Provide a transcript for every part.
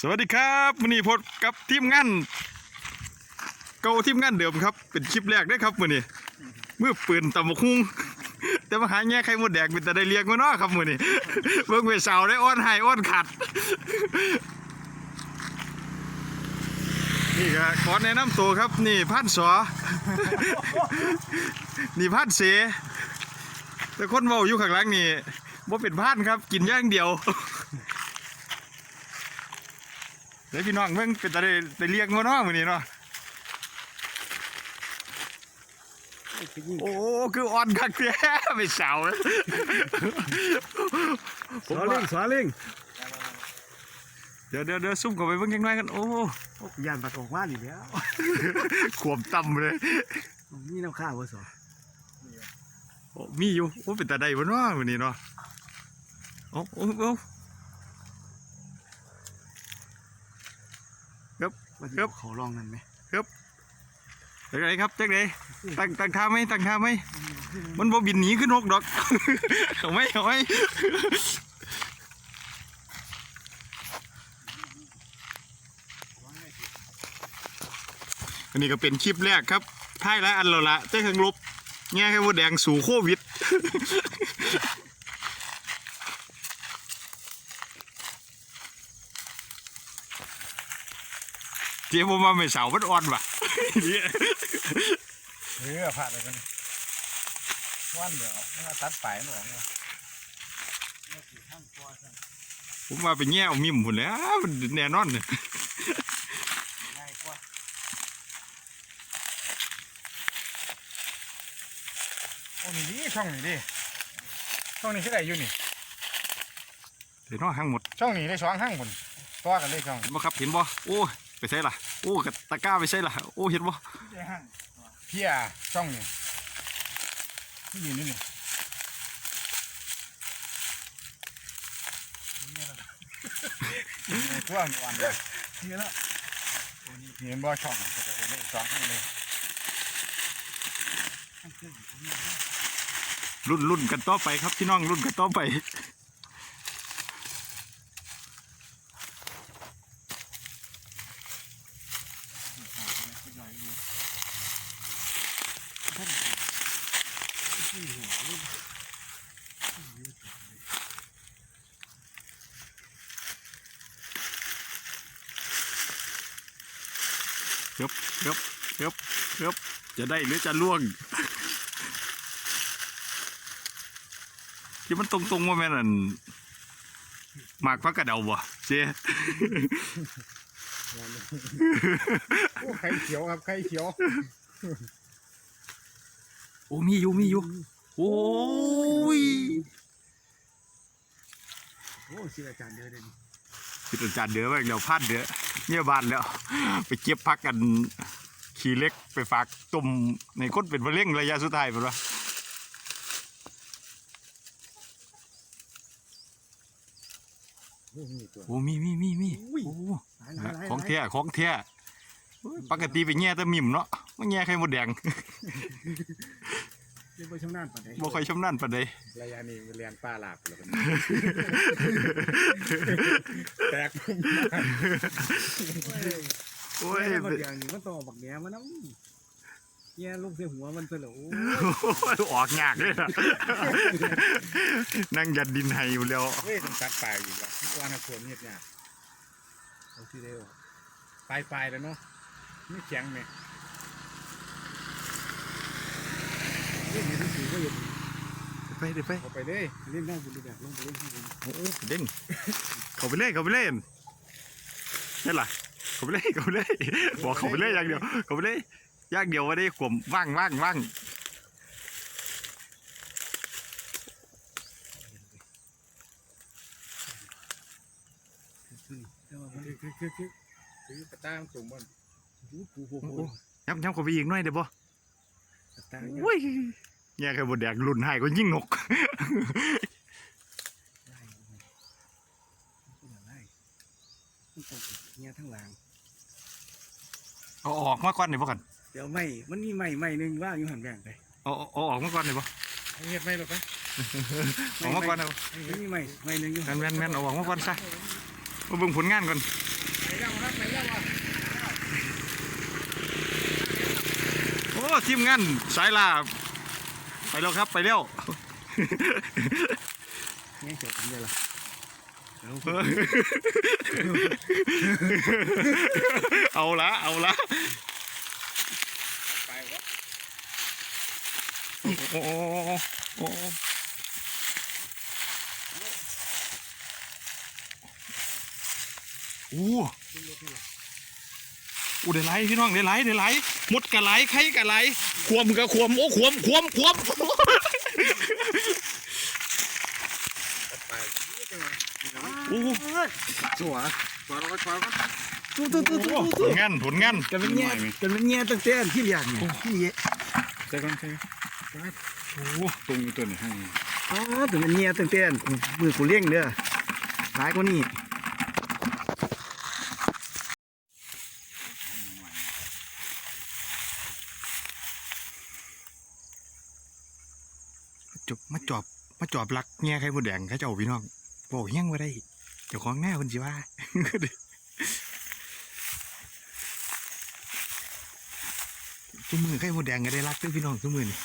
สวัสดีครับวันนี้พบกับทีมงานเก่าทีมงานเดิมครับ เป็นคลิปแรกด้อครับมือนี้มือปืนตำบักคุ้งแต่มาหาแง่ไข่มดแดงเป็นแต่ได้เลี้ยงมาเนาะครับมือนี้เบิ่งไปเสาได้อ้อนไห้อ้อนขัด นี่ก็ขอแนะนำตัวครับ นี่พันสอนี่พันเสแต่คนเมาอยู่ข้างหลังนี่บ่เป็นพันครับ กินย่างเดียว เดี๋ยวพี่น้องเพิ่งเป็นตาได้ได้เรียกมาเนาะมื้อนี้เนาะโอ้คืออ่อนคักแท้ไม่สาวเลยผสมอว่าลิงสอลิงเดี๋ยวเดี๋ยวเดี๋ยวซุ่มเข้าไปเบิ่งยังไงกันโอ้ยานปัดออกมาดิแล้วขวมต่ำเลยมีน้ำข้าวบ่สอโอ้มีอยู่โอ้เป็นตาได้บ่เนาะมื้อนี้เนาะโอ้โอ้โอ้ ว่าสิครับขอลองนั่นไหมจังไดครับจังไดตั้งตั้งท่าไหมตั้งท่าไหมมันบ่บินหนีขึ้นนกดอกเอาไหมเอาไหมอันนี้ก็เป็นคลิปแรกครับท้ายและอันและละเต้ข้างลบแง่แค่ว่าแดงสู่โควิด เจ๊ผมมาไม่เสามันอ่อนว่ะเรือผ่านไปกันวันเดียวมาตัดปลายมันออกมาผมมาไปแง่เอามิมหุ่นแหล้วมันแน่นอนเนี่ยง่ายกว่าโอ้นี่ดิช่องนี่ดิช่องนี้คือได้อยู่นี่เห็นว่าห้างหมดช่องนี้ได้สองห้างคนตัวกันเลยช่องเห็นบ่ครับเห็นบ่โอ้ย ไปใช่ล่ะโอ้กบตะกร้าไปใช่ล่ะโอ้เห็นบ่เพียช่องนี่ที่ยืนนี่นี่ตัวมันวันเลยนี่ละเห็นบ่ช่องสองห้างเลยรุ่นรุ่นกันต่อไปครับพี่น้องรุ่นกันต่อไป เย บเยบเยบเยบจะได้หรือจะล่วง ที่มันตรงตรงๆว่าแม่นอั่นหมากพักกระเดาบ่เจ๊โอ้ไข่เขียวครับไข่เขียว โอ้มีอยู่มีอยู่โอ้ยโอ้ชื่ออาจารย์เดียวเด่น คิดอาจารย์เด้อไปเดี๋ยวพลาดเด้อเนี่ยบ้านแล้ว ไปเก็บพักกันขี่เล็กไปฝากตุ่มในคนเป็นมะเร็งระยะสุดท้ายเป็นวะโอ้มีตัวโอ้มีมีมีมีอุ้ยโอ้หลายหลายหลายของแท้ของแท้โอ้ยปกติไปแง่แต่มิมเนาะมาแง่ไข่มดแดงเรี ยกว่าช่างนั่นปะเนี่ยบ่ค่อยชำนาญปานใดระยะนี้เรียนป้าหลับแล้วกันแตกพุ่มโอ้ยบักอย่างนี้มันต่อบักแหนมันน้ำเนี่ยลูกเสียหัวมันเสลอออกยากเลยนะนั่งยัดดินให้อยู่แล้วเฮ้ยต้องตัดปลายอยู่ละว่านักควรเงียบเนี่ยเอาที่เร็วปลายปลายแล้วเนาะไม่แข็งเนี่ย เล่นในหนังสือก็อยู่ไปเดี๋ยวไปเอาไปเลยเล่นได้บุญแบบลงไปเล่นที่บุญโอ้โหเด้งเขาไปเล่นเขาไปเล่นนี่ล่ะเขาไปเล่นเขาไปเล่นบอกเขาไปเล่นอย่างเดียวเขาไปเล่นอย่างเดียวว่าได้ขวมว่างว่างว่างคือคือคือคือคือกระตามสูงบนปูปูปูโอ้ปูโหย้ำย้ำเขาไปอีกหน่อยเดี๋ยวบ่กระ ตามโอ้ยแง่แค่บดแดกรุ่นให้ก็ยิ่งนกเนี่ยทั้งหลังเอาออกมาก่อนเดี๋ยวบ่กันเดี๋ยวไม่มันมีไม่ไม่หนึ่งว่างอยู่หันแบ่งไปเอาเอาเอาออกมาก่อนเดี๋ยวบ่เงียบไม่หรอกไปออกมาก่อนเดี๋ยวมันมีไม่ไม่หนึ่งอยู่แม่นแม่นแม่นเอาออกมาก่อนซะมาเบิ่งผลงานก่อนแล้วครับไปแล้วว่ะ โอ้ ทีมงานสายลาไปแล้วครับไปแล้วนี่เสร็จผมเลยล่ะเอาละเอาละไปวะโอ้โอ้โอ้โอ้โอ้เดี๋ยวไหลพี่น้องเดี๋ยวไหลเดี๋ยวไหลหมดกะไหลไข่กะไหลควมกะควมโอ้ควมควมควมไปนี่จังหวะโอ้สัวสัวเราก็สัวก็ตู้ตู้ตู้ตู้ผลงานผลงานกันเป็นเงี้ยกันเป็นเงี้ยตั้งแต่ที่เรียนเนี่ยที่เงี้ยใช่กันใช่โอ้ตรงอยู่ตัวนี้ให้อ๋อถึงเป็นเงี้ยตั้งแต่มือกูเลี้ยงเด้อหลายกว่านี้ จบมาจอบมาจอบรักแง่ไข่มดแดงเข้าเจ้าพี่น้องบอกยังว่าได้ เจ้าของหน้าคนสิว่าทุกมือไข่มดแดงก็ได้รักเด้วยพี่น้องทุกมือนี่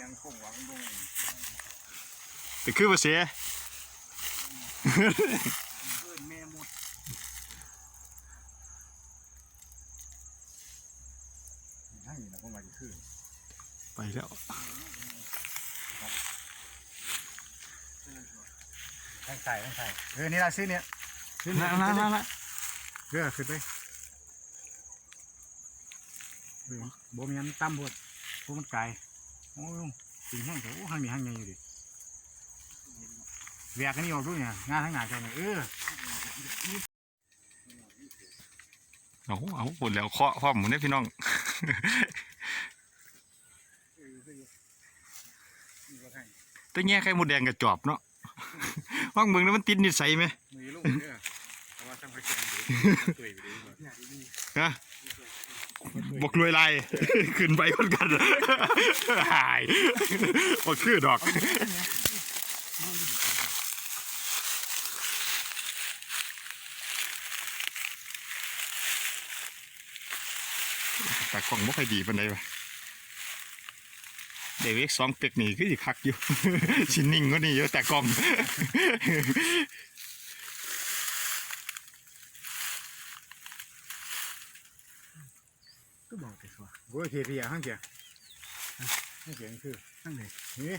ยังคงหวังตรงแต่คือว่าเสียไปแล้ว ทั้งใส่ทั้งใส่เออนี่ละซื้อเนี่ยซื้อละละละละเรือขึ้นไปบ่มีอันตั้มบดพวกมันไกลโอ้ยตีแห้งแต่โอ้ห้างนี้ห้างใหญ่อยู่ดิแวกอันนี้ออกด้วยเนี่ยงานทั้งหนาแค่นี้เออเอาเอาหมดแล้วเคาะพร้อมหมดเนี่ยพี่น้องแต่แง่ไข่มดแดงกับจอบเนาะ ว่างเมืองนั้นมันติดนิสัยไหมมือลูกเนี่ยเพราะว่าช่างไฟแกงอยู่ตุยไปดิฮะบอกรวยลายขึ้นไปคนกันหายบอกคือดอกแต่กล่องบ่ค่อยดีปานใดวะ เดวิกสองเป็กนี่คือสิคักอยู่ ชินนิ่งก็นี่เยอะแต่กล่องก็บอกแต่สัวกูเขียเพียห้างเขียห้างเขียคือตั้งแต่นี่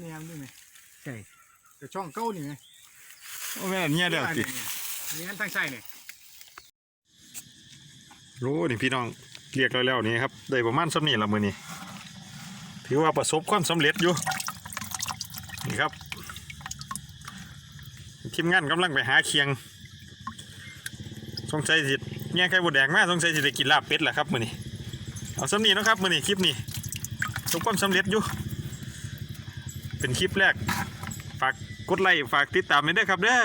แนมด้วยไหมใช่แต่ช่องเก้านี่ไงโอ้แม่นเนี่ยเด้อตินี่งั้นทั้งใส่เนี่ยรู้นี่พี่น้องเรียกแล้วๆนี่ครับได้ประมาณสำนี้ละมือนี้ ถือว่าประสบความสำเร็จอยู่ นี่ครับ ทีมงานกำลังไปหาเคียง สงสัยสิแง่ไข่บดแดงมาสงสัยสิได้กินลาบเป็ดแหละครับมือนี้เอาสำนีนะครับมือนี้คลิปนี้ประสบความสำเร็จอยู่ เป็นคลิปแรก ฝากกดไลค์ฝากติดตามไปด้วยครับเด้อ